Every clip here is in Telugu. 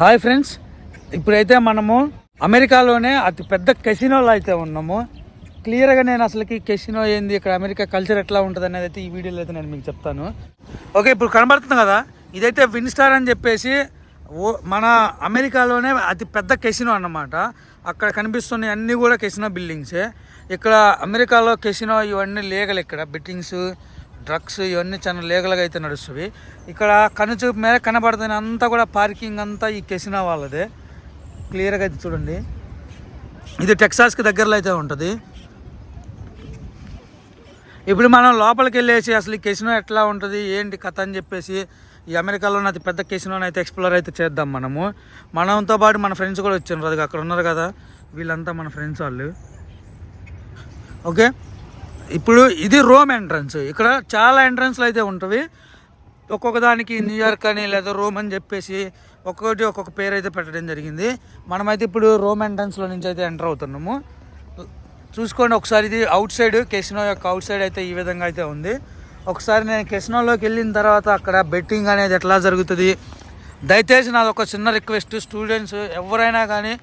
హాయ్ ఫ్రెండ్స్ ఇప్పుడైతే మనము అమెరికాలోనే అతి పెద్ద కెసినోలో అయితే ఉన్నాము. క్లియర్గా నేను అసలుకి కెసినో ఏంది ఇక్కడ అమెరికా కల్చర్ ఎట్లా ఉంటుంది అనేది అయితే ఈ వీడియోలో అయితే నేను మీకు చెప్తాను. ఓకే ఇప్పుడు కనబడుతుంది కదా? ఇదైతే విన్స్టార్ అని చెప్పేసి ఓ మన అమెరికాలోనే అతి పెద్ద కెసినో అన్నమాట. అక్కడ కనిపిస్తున్న అన్నీ కూడా కెసినో బిల్డింగ్సే ఇక్కడ అమెరికాలో కెసినో ఇవన్నీ లీగల్ ఇక్కడ బెట్టింగ్స్ డ్రగ్స్ ఇవన్నీ చాలా లీగల్గా అయితే నడుస్తుంది ఇక్కడ కనుచూపు మేర కనబడుతుంది అంతా కూడా పార్కింగ్ అంతా ఈ కెసినా వాళ్ళదే. క్లియర్గా అయితే చూడండి. ఇది టెక్సాస్కి దగ్గరలో అయితే ఉంటుంది. ఇప్పుడు మనం లోపలికి వెళ్ళేసి అసలు ఈ కెసినో ఎట్లా ఉంటుంది ఏంటి కథ అని చెప్పేసి ఈ అమెరికాలో ఉన్న అతి పెద్ద కెసినోని అయితే ఎక్స్ప్లోర్ అయితే చేద్దాం మనము. మనతో పాటు మన ఫ్రెండ్స్ కూడా వచ్చారు అది అక్కడ ఉన్నారు కదా వీళ్ళంతా మన ఫ్రెండ్స్ వాళ్ళు. ఓకే? ఇప్పుడు ఇది రోమ్ ఎంట్రన్స్. ఇక్కడ చాలా ఎంట్రన్స్లు అయితే ఉంటవి. ఒక్కొక్క దానికి న్యూయార్క్ అని లేదా రోమ్ అని చెప్పేసి ఒక్కొక్కటి ఒక్కొక్క పేరు అయితే పెట్టడం జరిగింది. మనమైతే ఇప్పుడు రోమ్ ఎంట్రన్స్లో నుంచి అయితే ఎంటర్ అవుతున్నాము. చూసుకోండి ఒకసారి ఇది అవుట్ సైడ్ కెసినో యొక్క అవుట్ సైడ్ అయితే ఈ విధంగా అయితే ఉంది. ఒకసారి నేను కెసినోలోకి వెళ్ళిన తర్వాత అక్కడ బెట్టింగ్ అనేది ఎట్లా జరుగుతుంది? దయచేసి నాది ఒక చిన్న రిక్వెస్ట్. స్టూడెంట్స్ ఎవరైనా కానీ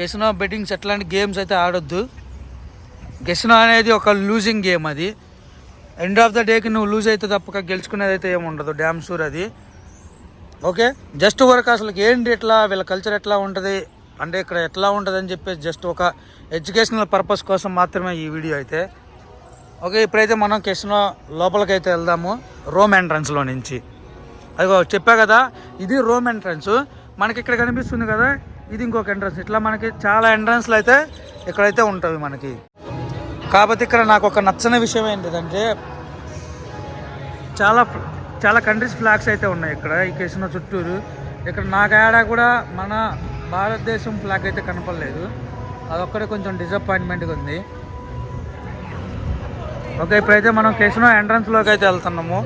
కెసినో బెట్టింగ్స్ ఎట్లాంటి గేమ్స్ అయితే ఆడొద్దు. గెసిన అనేది ఒక లూజింగ్ గేమ్ అది. ఎండ్ ఆఫ్ ద డేకి నువ్వు లూజ్ అయితే తప్పక గెలుచుకునేది అయితే ఏముండదు డ్యామ్ షూర్ అది. ఓకే జస్ట్ వరకు అసలు ఏంటి ఎట్లా వీళ్ళ కల్చర్ ఎట్లా ఉంటుంది అంటే ఇక్కడ ఎట్లా ఉంటుంది అని చెప్పేసి జస్ట్ ఒక ఎడ్యుకేషనల్ పర్పస్ కోసం మాత్రమే ఈ వీడియో అయితే. ఓకే ఇప్పుడైతే మనం కెసినో లోపలికి అయితే వెళ్దాము రోమ్ ఎంట్రన్స్లో నుంచి. అదిగో చెప్పా కదా ఇది రోమ్ ఎంట్రన్స్ మనకి ఇక్కడ కనిపిస్తుంది కదా ఇది ఇంకొక ఎంట్రన్స్ ఇట్లా మనకి చాలా ఎంట్రన్స్లు అయితే ఇక్కడైతే ఉంటుంది మనకి. కాకపోతే ఇక్కడ నాకు ఒక నచ్చని విషయం ఏంటిదంటే చాలా చాలా కంట్రీస్ ఫ్లాగ్స్ అయితే ఉన్నాయి ఇక్కడ ఈ కేసిన చుట్టూరు. ఇక్కడ నాకు ఏడా కూడా మన భారతదేశం ఫ్లాగ్ అయితే కనపడలేదు. అదొక్కడే కొంచెం డిసప్పాయింట్మెంట్గా ఉంది. ఓకే ఇప్పుడైతే మనం కేసునో ఎంట్రన్స్లోకి అయితే వెళ్తున్నాము.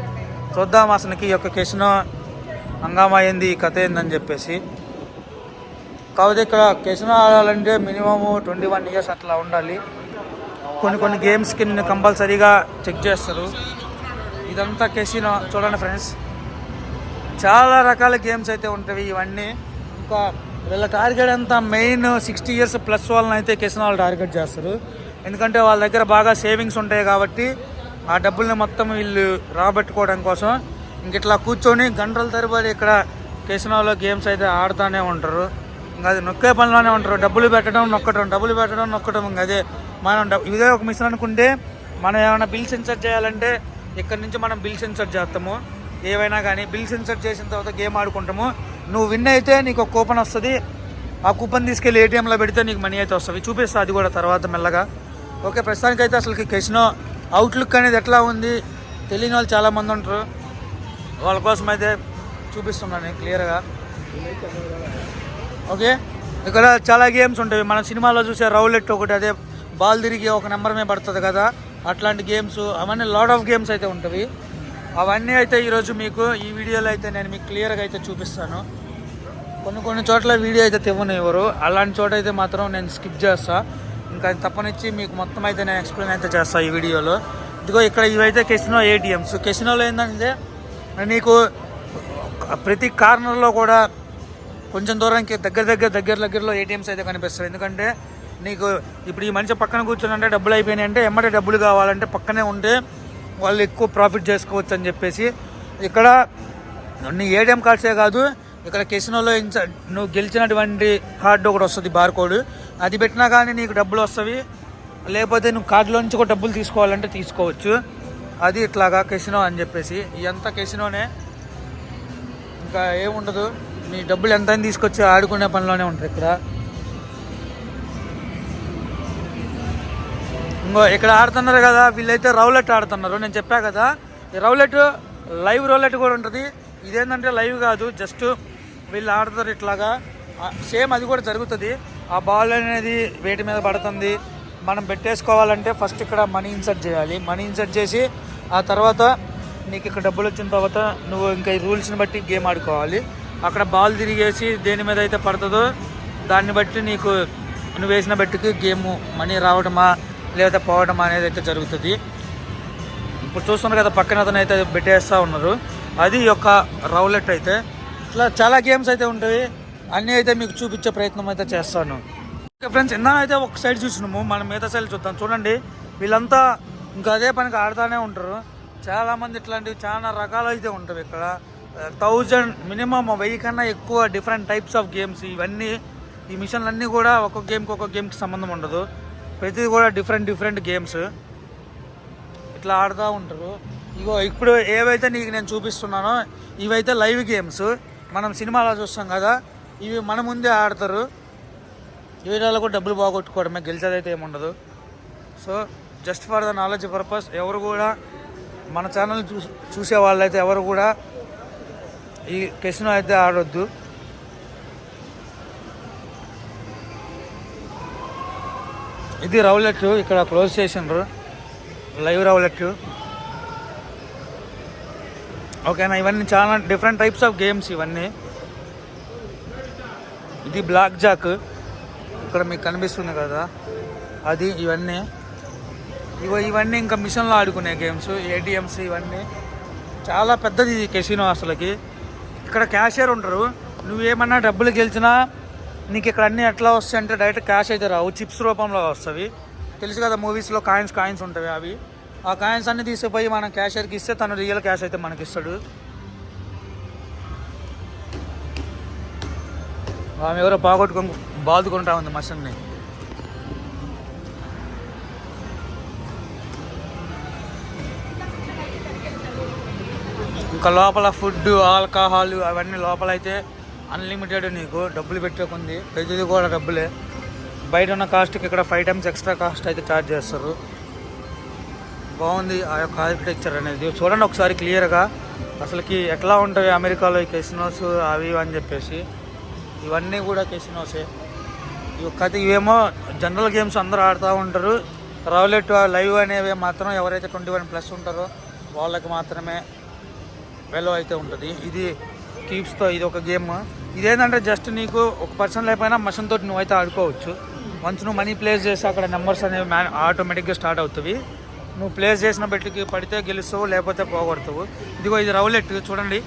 చూద్దాం అసలుకి ఈ యొక్క కేసునో హంగామా అయింది ఈ కథ ఏందని చెప్పేసి. కాకపోతే ఇక్కడ కేసునో ఆడాలంటే మినిమము ట్వంటీ వన్ ఇయర్స్ అట్లా ఉండాలి. కొన్ని కొన్ని గేమ్స్కి నిన్ను కంపల్సరీగా చెక్ చేస్తారు. ఇదంతా కెసినో చూడండి ఫ్రెండ్స్ చాలా రకాల గేమ్స్ అయితే ఉంటాయి ఇవన్నీ. ఇంకా వీళ్ళ టార్గెట్ అంతా మెయిన్ సిక్స్టీ ఇయర్స్ ప్లస్ వాళ్ళని అయితే కెసినో వాళ్ళు టార్గెట్ చేస్తారు. ఎందుకంటే వాళ్ళ దగ్గర బాగా సేవింగ్స్ ఉంటాయి కాబట్టి ఆ డబ్బుల్ని మొత్తం వీళ్ళు రాబట్టుకోవడం కోసం ఇంక ఇట్లా కూర్చొని గంటల తరబడి ఇక్కడ కెసినోలో గేమ్స్ అయితే ఆడుతూనే ఉంటారు. ఇంకా అది నొక్కే పనిలోనే ఉంటారు. డబ్బులు పెట్టడం నొక్కడం డబ్బులు పెట్టడం నొక్కడం ఇంకా అదే మనం ఇదే ఒక మిషన్ అనుకుంటే మనం ఏమైనా బిల్స్ ఇన్సర్ట్ చేయాలంటే ఇక్కడ నుంచి మనం బిల్స్ ఇన్సర్ట్ చేస్తాము. ఏవైనా కానీ బిల్స్ ఇన్సర్ట్ చేసిన తర్వాత గేమ్ ఆడుకుంటాము. నువ్వు విన్ అయితే నీకు ఒక కూపన్ వస్తుంది. ఆ కూపన్ తీసుకెళ్ళి ఏటీఎంలో పెడితే నీకు మనీ అయితే వస్తుంది. చూపిస్తా అది కూడా తర్వాత మెల్లగా. ఓకే ప్రస్తుతానికైతే అసలు కెసినో అవుట్లుక్ అనేది ఎట్లా ఉంది? తెలియని వాళ్ళు చాలామంది ఉంటారు. వాళ్ళ కోసం అయితే చూపిస్తున్నాను క్లియర్గా ఓకే ఇక్కడ చాలా గేమ్స్ ఉంటాయి. మన సినిమాలో చూసే రౌలెట్ ఒకటి అదే బాల్ తిరిగి ఒక నెంబర్ మీద పడుతుంది కదా. అట్లాంటి గేమ్స్ అవన్నీ లాడ్ ఆఫ్ గేమ్స్ అయితే ఉంటాయి అవన్నీ అయితే ఈరోజు మీకు ఈ వీడియోలో అయితే నేను మీకు క్లియర్గా అయితే చూపిస్తాను. కొన్ని కొన్ని చోట్ల వీడియో అయితే తెవ్వనివ్వరు. అలాంటి చోట అయితే మాత్రం నేను స్కిప్ చేస్తా. ఇంకా తప్పనిచ్చి మీకు మొత్తం అయితే నేను ఎక్స్ప్లెయిన్ అయితే చేస్తాను ఈ వీడియోలో. ఇదిగో ఇక్కడ ఇవైతే కెసినో ఏటీఎంస్ కెసినోలో ఏంటంటే నీకు ప్రతి కార్నర్లో కూడా కొంచెం దూరానికి దగ్గర దగ్గర దగ్గర దగ్గరలో ఏటీఎంస్ అయితే కనిపిస్తాయి. ఎందుకంటే నీకు ఇప్పుడు ఈ మనిషి పక్కన కూర్చున్నంటే డబ్బులు అయిపోయినాయి అంటే ఎమ్మటే డబ్బులు కావాలంటే పక్కనే ఉంటే వాళ్ళు ఎక్కువ ప్రాఫిట్ చేసుకోవచ్చు అని చెప్పేసి ఇక్కడ నీ ఏటీఎం కార్డ్సే కాదు ఇక్కడ కెసినోలో నువ్వు గెలిచినటువంటి కార్డు ఒకటి వస్తుంది బార్ కోడ్ అది పెట్టినా కానీ నీకు డబ్బులు వస్తవి. లేకపోతే నువ్వు కార్డులో నుంచి కూడా డబ్బులు తీసుకోవాలంటే తీసుకోవచ్చు. అది ఇట్లాగా కెసినో అని చెప్పేసి. ఇదంతా కెసినోనే ఇంకా ఏముండదు. మీ డబ్బులు ఎంత తీసుకొచ్చి ఆడుకునే పనిలోనే ఉంటారు ఇక్కడ. ఇంకో ఇక్కడ ఆడుతున్నారు కదా వీళ్ళైతే రౌలెట్ ఆడుతున్నారు. నేను చెప్పా కదా ఈ రౌలెట్ లైవ్ రౌలెట్ కూడా ఉంటుంది. ఇదేంటంటే లైవ్ కాదు జస్ట్ వీళ్ళు ఆడుతారు ఇట్లాగా. సేమ్ అది కూడా జరుగుతుంది. ఆ బాల్ అనేది వేటి మీద పడుతుంది. మనం పెట్టేసుకోవాలంటే ఫస్ట్ ఇక్కడ మనీ ఇన్సర్ట్ చేయాలి. మనీ ఇన్సర్ట్ చేసి ఆ తర్వాత నీకు ఇక్కడ డబ్బులు వచ్చిన తర్వాత నువ్వు ఇంకా ఈ రూల్స్ని బట్టి గేమ్ ఆడుకోవాలి. అక్కడ బాల్ తిరిగేసి దేని మీద అయితే పడుతుందో దాన్ని బట్టి నీకు నువ్వు వేసిన బట్టికి గేమ్ మనీ రావడమా లేదా పోవడం అనేది అయితే జరుగుతుంది. ఇప్పుడు చూస్తున్నారు కదా పక్కన అతను అయితే పెట్టేస్తూ ఉన్నారు. అది యొక్క రౌలెట్ అయితే. ఇట్లా చాలా గేమ్స్ అయితే ఉంటాయి. అన్నీ అయితే మీకు చూపించే ప్రయత్నం అయితే చేస్తాను. ఓకే ఫ్రెండ్స్ ఇందా అయితే ఒక సైడ్ చూసినాము మనం మిగతా సైడ్ చూద్దాం. చూడండి వీళ్ళంతా ఇంకా అదే పనికి ఆడుతూనే ఉంటారు. చాలామంది ఇట్లాంటివి చాలా రకాలు అయితే ఉంటాయి ఇక్కడ. థౌజండ్ మినిమం వెయ్యి కన్నా ఎక్కువ డిఫరెంట్ టైప్స్ ఆఫ్ గేమ్స్ ఇవన్నీ ఈ మిషన్లన్నీ కూడా ఒక్కొక్క గేమ్కి ఒక్కొక్క గేమ్కి సంబంధం ఉండదు. ప్రతిది కూడా డిఫరెంట్ డిఫరెంట్ గేమ్స్ ఇట్లా ఆడుతూ ఉంటారు. ఇగో ఇప్పుడు ఏవైతే నీకు నేను చూపిస్తున్నానో ఇవైతే లైవ్ గేమ్స్ మనం సినిమాలో చూస్తాం కదా ఇవి మన ముందే ఆడతారు. వీడియోలో కూడా డబ్బులు బాగొట్టుకోవడమే గెలిచేదైతే ఏముండదు. So just for the knowledge purpose ఎవరు కూడా మన ఛానల్ చూ చూసే వాళ్ళైతే ఎవరు కూడా ఈ కెసినో అయితే ఆడొద్దు. ఇది రౌలెట్ ఇక్కడ క్లోజ్ చేసిండ్రు. Live roulette. ఓకేనా ఇవన్నీ చాలా డిఫరెంట్ టైప్స్ ఆఫ్ గేమ్స్ ఇవన్నీ. ఇది బ్లాక్ జాక్ ఇక్కడ మీకు కనిపిస్తుంది కదా అది ఇవన్నీ. ఇవ ఇవన్నీ ఇంకా మిషన్లో ఆడుకునే గేమ్స్ ఏటీఎంస్ ఇవన్నీ. చాలా పెద్దది ఇది కెసినో అసలుకి. ఇక్కడ క్యాషియర్ ఉంటారు. నువ్వు ఏమన్నా డబ్బులు గెలిచినా నీకు ఇక్కడ అన్నీ ఎట్లా వస్తాయి అంటే డైరెక్ట్ క్యాష్ అయితే రావు. చిప్స్ రూపంలో వస్తాయి. తెలుసు కదా మూవీస్లో కాయిన్స్ కాయిన్స్ ఉంటాయి అవి. ఆ కాయిన్స్ అన్ని తీసుకుపోయి మనం క్యాషియర్కి ఇస్తే తను రియల్ క్యాష్ అయితే మనకి ఇస్తాడు. ఆమె ఎవరో బాగొట్టుకొని బాదుకుంటా ఉంది మషన్ని. ఇంకా లోపల ఫుడ్ ఆల్కహాల్ అవన్నీ లోపల అయితే అన్లిమిటెడ్ నీకు డబ్బులు పెట్టకుంది ప్రతిదీ కూడా డబ్బులే. బయట ఉన్న కాస్ట్కి ఇక్కడ ఫైవ్ టైమ్స్ ఎక్స్ట్రా కాస్ట్ అయితే ఛార్జ్ చేస్తారు. బాగుంది ఆ యొక్క ఆర్కిటెక్చర్ అనేది. చూడండి ఒకసారి క్లియర్గా అసలుకి ఎట్లా ఉంటాయి అమెరికాలో ఈ కెసినోస్ అవి ఇవి అని చెప్పేసి. ఇవన్నీ కూడా కెసినోసే ఇవి కథ ఇవేమో జనరల్ గేమ్స్ అందరూ ఆడుతూ ఉంటారు. రౌలెట్ లైవ్ అనేవి మాత్రం ఎవరైతే ట్వంటీ వన్ ప్లస్ ఉంటారో వాళ్ళకి మాత్రమే వెలో అయితే ఉంటుంది. ఇది క్యూబ్స్తో ఇది ఒక గేమ్ ఇదేంటంటే జస్ట్ నీకు ఒక పర్సన్ లేకపోయినా మషన్ తోటి నువ్వైతే ఆడుకోవచ్చు. వన్స్ నువ్వు మనీ ప్లేస్ చేసి అక్కడ నెంబర్స్ అనేవి మ్యా ఆటోమేటిక్గా స్టార్ట్ అవుతుంది నువ్వు ప్లేస్ చేసిన బట్టికి పడితే గెలుస్తావు లేకపోతే పోగొడతావు. ఇదిగో ఇది రౌలెట్ చూడండి.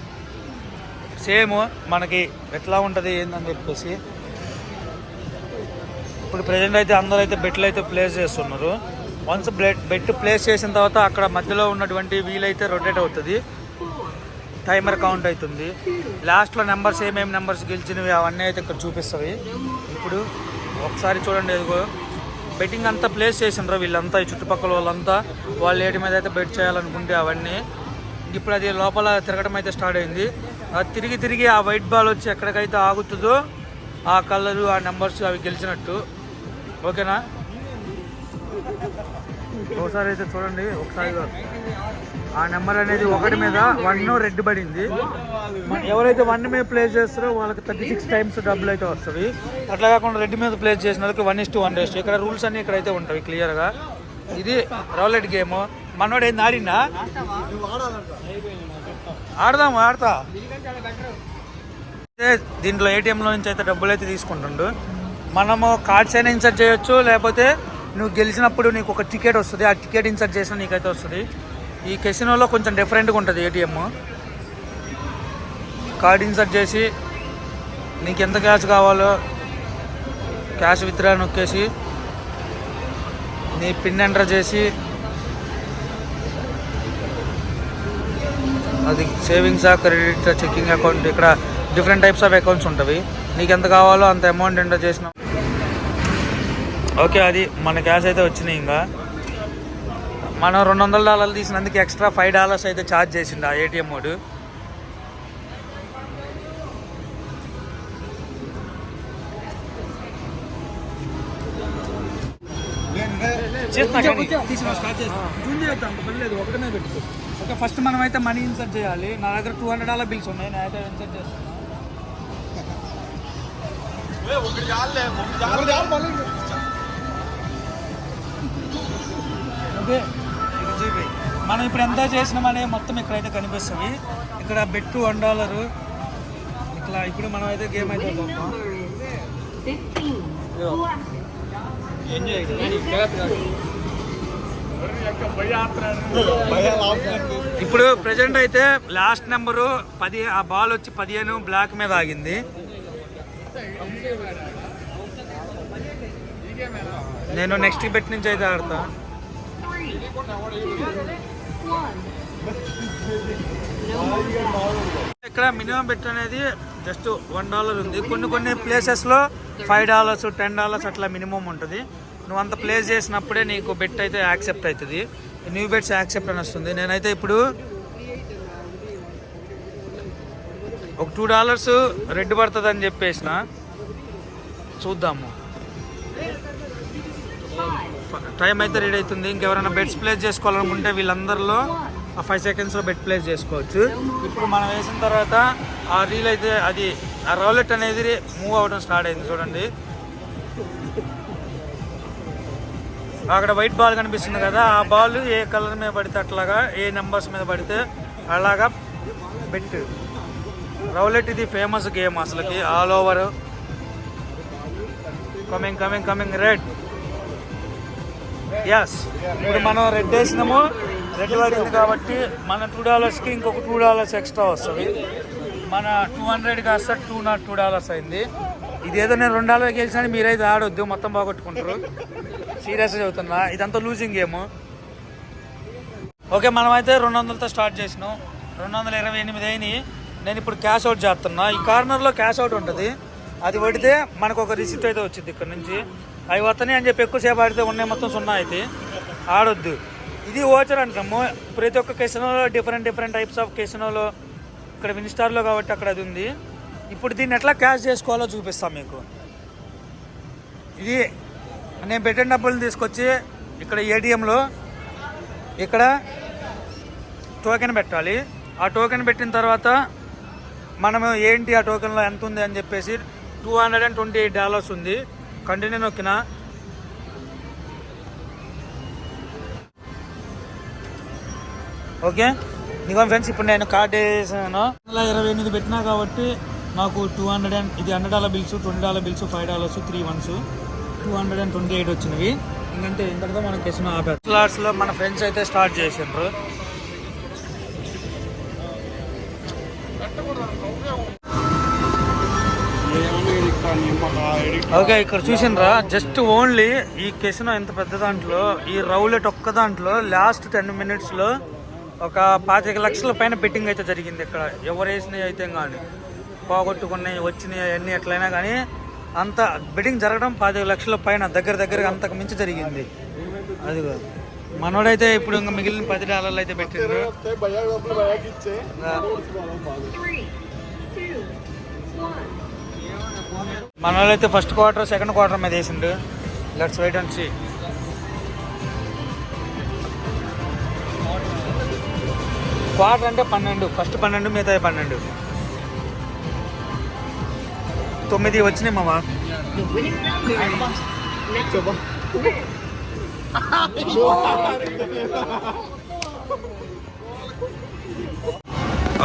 సేమ్ మనకి ఎట్లా ఉంటుంది ఏందని చెప్పేసి. ఇప్పుడు ప్రజెంట్ అయితే అందరూ అయితే బెట్లు అయితే ప్లేస్ చేస్తున్నారు. వన్స్ బెట్ బెట్ ప్లేస్ చేసిన తర్వాత అక్కడ మధ్యలో ఉన్నటువంటి వీల్ అయితే రొటేట్ అవుతుంది. టైమర్ కౌంట్ అవుతుంది. లాస్ట్లో నెంబర్స్ ఏమేమి నెంబర్స్ గెలిచినవి అవన్నీ అయితే ఇక్కడ చూపిస్తాయి. ఇప్పుడు ఒకసారి చూడండి ఇదిగో. బెట్టింగ్ అంతా ప్లేస్ చేసిండ్రు వీళ్ళంతా ఈ చుట్టుపక్కల వాళ్ళంతా. వాళ్ళు ఏటి మీద అయితే బెట్ చేయాలనుకుంటే అవన్నీ. ఇప్పుడు అది లోపల తిరగడం అయితే స్టార్ట్ అయింది. అది తిరిగి తిరిగి ఆ వైట్ బాల్ వచ్చి ఎక్కడికైతే ఆగుతుందో ఆ కలరు ఆ నెంబర్స్ అవి గెలిచినట్టు. ఓకేనా ఒకసారి అయితే చూడండి ఒకసారి ఆ నెంబర్ అనేది ఒకటి మీద వన్ రెడ్ పడింది. ఎవరైతే వన్ మీద ప్లేస్ చేస్తారో వాళ్ళకి థర్టీ సిక్స్ టైమ్స్ డబ్బులు అయితే వస్తుంది. అట్లా కాకుండా రెడ్ మీద ప్లేస్ చేసిన వాళ్ళకి వన్ ఇస్ టు వన్ రేస్ట్ ఇక్కడ రూల్స్ అన్ని ఇక్కడైతే ఉంటాయి క్లియర్గా ఇది రౌలెట్ గేమ్ మనోడు ఏంది ఆడిందా ఆడదాం ఆడతా. దీంట్లో ఏటీఎంలో నుంచి అయితే డబ్బులు అయితే తీసుకుంటుండు. మనము కార్డ్స్ అయినా ఇన్సర్ట్ చేయొచ్చు లేకపోతే నువ్వు గెలిచినప్పుడు నీకు ఒక టికెట్ వస్తుంది. ఆ టికెట్ ఇన్సర్ట్ చేసిన నీకైతే వస్తుంది. ఈ కెసినోలో కొంచెం డిఫరెంట్గా ఉంటుంది ఏటీఎం కార్డ్ ఇన్సర్ట్ చేసి నీకు ఎంత క్యాష్ కావాలో క్యాష్ విత్డ్రా నొక్కేసి నీ పిన్ ఎంటర్ చేసి అది సేవింగ్సా క్రెడిట్ చెకింగ్ అకౌంట్ ఇక్కడ డిఫరెంట్ టైప్స్ ఆఫ్ అకౌంట్స్ ఉంటాయి నీకు ఎంత కావాలో అంత అమౌంట్ ఎంటర్ చేసినాం ఓకే అది మన క్యాష్ అయితే వచ్చినాయి ఇంకా. మనం రెండు వందల డాలర్లు తీసినందుకు ఎక్స్ట్రా ఫైవ్ డాలర్స్ అయితే ఛార్జ్ చేసిండు ఆ ఏటీఎం వాడు. ఓకే ఫస్ట్ మనం అయితే మనీ ఇన్సర్ట్ చేయాలి. నా దగ్గర టూ హండ్రెడ్ డాలర్ బిల్స్ ఉన్నాయి నేను అయితే ఇన్సర్ట్ చేస్తాను చూపి. మనం ఇప్పుడు ఎంత చేసినామనే మొత్తం ఇక్కడైతే కనిపిస్తుంది. ఇక్కడ బెట్ వన్ డాలరు ఇట్లా ఇప్పుడు మనం అయితే గేమ్ అయితే. ఎంజాయ్ ఇప్పుడు ప్రెజెంట్ అయితే లాస్ట్ నెంబరు పది ఆ బాల్ వచ్చి పదిహేను బ్లాక్ మీద ఆగింది. నేను నెక్స్ట్ బెట్ నుంచి అయితే ఆడతా. ఇక్కడ మినిమం బెట్ అనేది జస్ట్ వన్ డాలర్ ఉంది. కొన్ని కొన్ని ప్లేసెస్లో ఫైవ్ డాలర్స్ టెన్ డాలర్స్ అట్లా మినిమం ఉంటుంది. నువ్వు అంత ప్లేస్ చేసినప్పుడే నీకు బెట్ అయితే యాక్సెప్ట్ అవుతుంది న్యూ బెట్స్ యాక్సెప్ట్ అని వస్తుంది. నేనైతే ఇప్పుడు ఒక టూ డాలర్స్ రెడ్ పడుతుంది అని చెప్పేసిన. చూద్దాము. టైం అయితే రెడీ అవుతుంది. ఇంకెవరైనా బెడ్స్ ప్లేస్ చేసుకోవాలనుకుంటే వీళ్ళందరిలో ఆ ఫైవ్ సెకండ్స్లో బెడ్ ప్లేస్ చేసుకోవచ్చు. ఇప్పుడు మనం వేసిన తర్వాత ఆ రీల్ అయితే అది ఆ రౌలెట్ అనేది మూవ్ అవ్వడం స్టార్ట్ అయింది చూడండి. అక్కడ వైట్ బాల్ కనిపిస్తుంది కదా ఆ బాల్ ఏ కలర్ మీద పడితే అట్లాగా ఏ నెంబర్స్ మీద పడితే అలాగా బెట్ రౌలెట్ ఇది ఫేమస్ గేమ్ అసలుకి all over coming coming coming red yes ఇప్పుడు మనం రెడ్ వేసినాము. రెడ్ పడింది కాబట్టి మన టూ డాలర్స్కి ఇంకొక టూ డాలర్స్ ఎక్స్ట్రా వస్తుంది. మన టూ హండ్రెడ్ కాస్త టూ నాట్ టూ డాలర్స్ అయింది. ఇదేదో నేను రెండు డాలర్కి గెలిచినా మీరైతే ఆడొద్దు మొత్తం బాగొట్టుకుంటారు. సీరియస్గా చెబుతున్నా ఇదంతా లూజింగ్ గేమ్ ఓకే మనమైతే రెండు వందలతో స్టార్ట్ చేసినాం. రెండు వందల ఇరవై ఎనిమిది అయినాయి. నేను ఇప్పుడు క్యాష్ అవుట్ చేస్తున్నా. ఈ కార్నర్లో క్యాష్ అవుట్ ఉంటుంది. అది పడితే మనకు ఒక రిసిప్ట్ అయితే వచ్చింది ఇక్కడ నుంచి. అవి వస్తున్నాయి అని చెప్పి ఎక్కువసేపు ఆడితే ఉన్నాయి మొత్తం సున్నా అయితే. ఆడొద్దు. ఇది ఓచర్ అంటాము ప్రతి ఒక్క కెసినోలో డిఫరెంట్ డిఫరెంట్ టైప్స్ ఆఫ్ కెసినోలో ఇక్కడ వినిస్టార్లో కాబట్టి అక్కడ అది ఉంది. ఇప్పుడు దీన్ని ఎట్లా క్యాష్ చేసుకోవాలో చూపిస్తాం మీకు. ఇది నేను పెట్టిన డబ్బులు తీసుకొచ్చి ఇక్కడ ఏటీఎంలో ఇక్కడ టోకెన్ పెట్టాలి. ఆ టోకెన్ పెట్టిన తర్వాత మనము ఏంటి ఆ టోకెన్లో ఎంత ఉంది అని చెప్పేసి two hundred and twenty eight dollars ఉంది. కంటిన్యూ నొక్కిన. ఓకే? ఇదిగో ఫ్రెండ్స్ ఇప్పుడు నేను కార్డ్ వేసాను. వందల ఇరవై ఎనిమిది పెట్టినా కాబట్టి మాకు టూ హండ్రెడ్ అండ్ ఇది hundred dollar bills twenty dollar bills five dollars three ones two hundred and twenty eight వచ్చినవి. ఇంకంటే ఇంతటితో మనకి ఆపారు స్లాట్స్లో మన ఫ్రెండ్స్ అయితే స్టార్ట్ చేసిండ్రు. ఓకే ఇక్కడ చూసిండ్రా జస్ట్ ఓన్లీ ఈ కెసినో ఎంత పెద్ద దాంట్లో ఈ రౌలెట్ ఒక్క దాంట్లో లాస్ట్ టెన్ మినిట్స్లో ఒక పాతిక లక్షల పైన బెట్టింగ్ అయితే జరిగింది ఇక్కడ. ఎవరు వేసినవి అయితే కానీ పోగొట్టుకున్నాయి వచ్చినాయి అవన్నీ ఎట్లయినా కానీ అంత బెట్టింగ్ జరగడం పాతిక లక్షల పైన దగ్గర దగ్గర అంతకు మించి జరిగింది. అదిగో మనోడైతే ఇప్పుడు ఇంకా మిగిలిన పది డాలర్లు అయితే పెట్టిండ్రు ఇంకా మన వాళ్ళైతే ఫస్ట్ క్వార్టర్ సెకండ్ క్వార్టర్ మీద వేసిండు. Let's wait and see quarter అంటే పన్నెండు. ఫస్ట్ పన్నెండు మిగతా పన్నెండు. తొమ్మిది వచ్చినాయి మా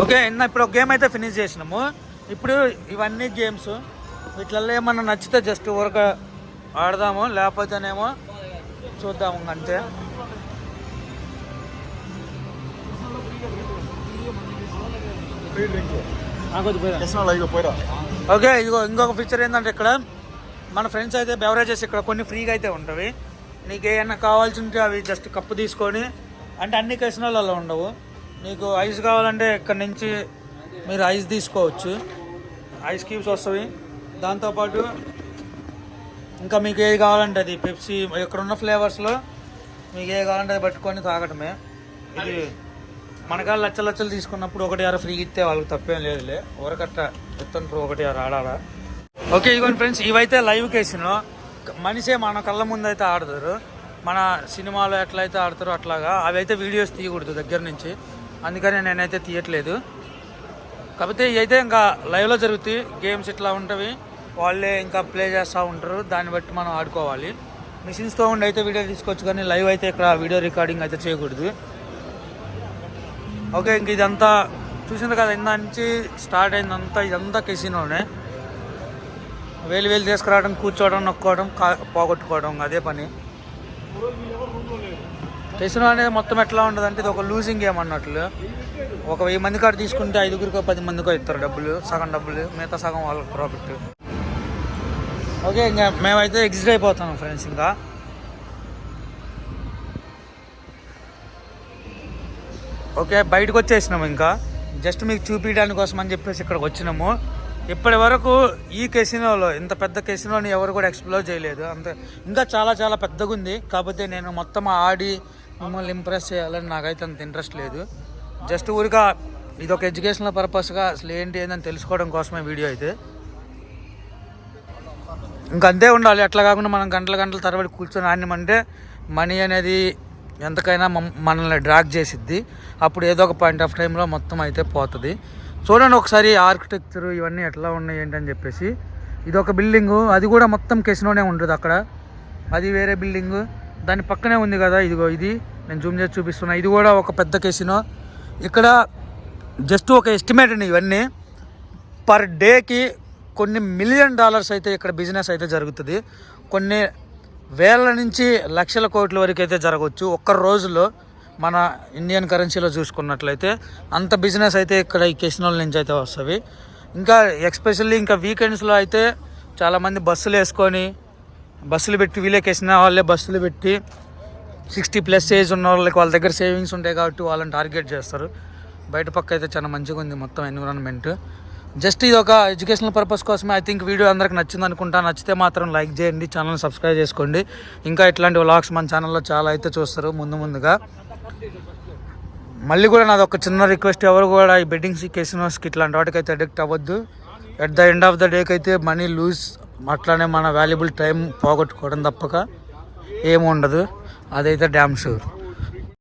ఓకే ఇప్పుడు ఒక గేమ్ అయితే ఫినిష్ చేసినాము. ఇప్పుడు ఇవన్నీ గేమ్స్ వీటిల్లో ఏమన్నా నచ్చితే జస్ట్ ఊరక ఆడదాము లేకపోతేనేమో చూద్దాము అంతే. ఓకే ఇదిగో ఇంకొక ఫీచర్ ఏంటంటే ఇక్కడ మన ఫ్రెండ్స్ అయితే బెవరేజెస్ ఇక్కడ కొన్ని ఫ్రీగా అయితే ఉంటాయి నీకు ఏమన్నా కావాల్సి ఉంటే అవి జస్ట్ కప్పు తీసుకొని అంటే అన్ని కెసినోలలో ఉండవు. నీకు ఐస్ కావాలంటే ఇక్కడ నుంచి మీరు ఐస్ తీసుకోవచ్చు. ఐస్ క్యూబ్స్ వస్తాయి దాంతోపాటు ఇంకా మీకు ఏది కావాలంటే అది పెప్సీ ఇక్కడ ఉన్న ఫ్లేవర్స్లో మీకు ఏది కావాలంటే అది పట్టుకొని తాగటమే. ఇది మనకాడ లచ్చలు లచ్చలు తీసుకున్నప్పుడు ఒకటి ఆరు ఫ్రీ ఇస్తే వాళ్ళకి తప్పేం లేదులే. ఊరకట్ట ఎత్తంటారు ఒకటి ఆరు ఆడాలా. ఓకే ఇదిగోండి ఫ్రెండ్స్ ఇవైతే లైవ్ కేసినో మనిషే మన కళ్ళ ముందు అయితే ఆడతారు. మన సినిమాలో ఎట్లయితే ఆడతారో అట్లాగా. అవి అయితే వీడియోస్ తీయకూడదు దగ్గర నుంచి. అందుకని నేనైతే తీయట్లేదు. కాకపోతే అయితే ఇంకా లైవ్లో జరుగుతాయి. గేమ్స్ ఇట్లా ఉంటవి. వాళ్ళే ఇంకా ప్లే చేస్తూ ఉంటారు. దాన్ని బట్టి మనం ఆడుకోవాలి. మిషన్స్తో ఉండి అయితే వీడియో తీసుకోవచ్చు కానీ లైవ్ అయితే ఇక్కడ వీడియో రికార్డింగ్ అయితే చేయకూడదు. ఓకే ఇంక ఇదంతా చూసింది కదా ఇందా నుంచి స్టార్ట్ అయిందంతా ఇదంతా కెసినోనే వేలు వేలు తీసుకురావడం కూర్చోవడం నొక్కోవడం కా పోగొట్టుకోవడం అదే పని. కెసినో అనేది మొత్తం ఎట్లా ఉంటుంది అంటే ఇది ఒక లూజింగ్ గేమ్ అన్నట్లు. ఒక వెయ్యి మంది కాడ తీసుకుంటే ఐదుగురికో పది మందికో ఇస్తారు డబ్బులు సగం డబ్బులు మిగతా సగం వాళ్ళకి ప్రాఫిట్ ఓకే ఇంకా మేమైతే ఎగ్జిట్ అయిపోతున్నాం ఫ్రెండ్స్ ఇంకా. ఓకే బయటకు వచ్చేసినాము ఇంకా. జస్ట్ మీకు చూపించడానికి కోసం అని చెప్పేసి ఇక్కడికి వచ్చినాము. ఇప్పటి వరకు ఈ కెసినోలో ఇంత పెద్ద కెసినోని ఎవరు కూడా ఎక్స్ప్లోర్ చేయలేదు. అంత. ఇంకా చాలా చాలా పెద్దగా ఉంది కాకపోతే నేను మొత్తం ఆడి మిమ్మల్ని ఇంప్రెస్ చేయాలని నాకైతే అంత ఇంట్రెస్ట్ లేదు. జస్ట్ ఊరిగా ఇది ఒక ఎడ్యుకేషనల్ పర్పస్గా అసలు ఏంటి ఏందని తెలుసుకోవడం కోసమే వీడియో అయితే. ఇంకంతే అంతే ఉండాలి. అట్లా కాకుండా మనం గంటల గంటల తరబడి కూర్చొని ఆడినామంటే మనీ అనేది ఎంతకైనా మనల్ని డ్రాక్ చేసిద్ది. అప్పుడు ఏదో ఒక పాయింట్ ఆఫ్ టైంలో మొత్తం అయితే పోతుంది. చూడండి ఒకసారి ఆర్కిటెక్చర్ ఇవన్నీ ఎట్లా ఉన్నాయి ఏంటని చెప్పేసి. ఇది ఒక బిల్డింగు అది కూడా మొత్తం కెసినోనే ఉంటుంది అక్కడ. అది వేరే బిల్డింగు దాని పక్కనే ఉంది కదా ఇదిగో ఇది. నేను జూమ్ చేసి చూపిస్తున్నా. ఇది కూడా ఒక పెద్ద కెసినో ఇక్కడ జస్ట్ ఒక ఎస్టిమేట్ అండి ఇవన్నీ. పర్ డేకి కొన్ని మిలియన్ డాలర్స్ అయితే ఇక్కడ బిజినెస్ అయితే జరుగుతుంది. కొన్ని వేల నుంచి లక్షల కోట్ల వరకు అయితే జరగవచ్చు. ఒక్క రోజులో మన ఇండియన్ కరెన్సీలో చూసుకున్నట్లయితే అంత బిజినెస్ అయితే ఇక్కడ ఈ కెసినోల నుంచి అయితే వస్తుంది. ఇంకా ఎక్స్పెషల్లీ ఇంకా వీకెండ్స్లో అయితే చాలామంది బస్సులు వేసుకొని బస్సులు పెట్టి వీళ్ళే వాళ్ళే బస్సులు పెట్టి సిక్స్టీ ప్లస్ ఏజ్ ఉన్న వాళ్ళకి వాళ్ళ దగ్గర సేవింగ్స్ ఉంటాయి కాబట్టి వాళ్ళని టార్గెట్ చేస్తారు. బయట పక్క అయితే చాలా మంచిగా ఉంది మొత్తం ఎన్విరాన్మెంట్ జస్ట్ ఇది ఒక ఎడ్యుకేషనల్ పర్పస్ కోసమే. ఐ థింక్ వీడియో అందరికి నచ్చింది అనుకుంటా. నచ్చితే మాత్రం లైక్ చేయండి. ఛానల్ సబ్స్క్రైబ్ చేసుకోండి. ఇంకా ఇట్లాంటి వ్లాగ్స్ మన ఛానల్లో చాలా అయితే చూస్తారు ముందు ముందుగా. మళ్ళీ కూడా నాది ఒక చిన్న రిక్వెస్ట్ ఎవరు కూడా ఈ బెడ్డింగ్స్ కేసినోస్కి ఇట్లాంటి వాటికి అయితే అడిక్ట్ అవ్వద్దు. At the end of the డేకి అయితే మనీ లూజ్ అట్లానే మన వాల్యుబుల్ టైం పోగొట్టుకోవడం తప్పక. ఏమి ఉండదు. అదైతే డ్యామ్ షూర్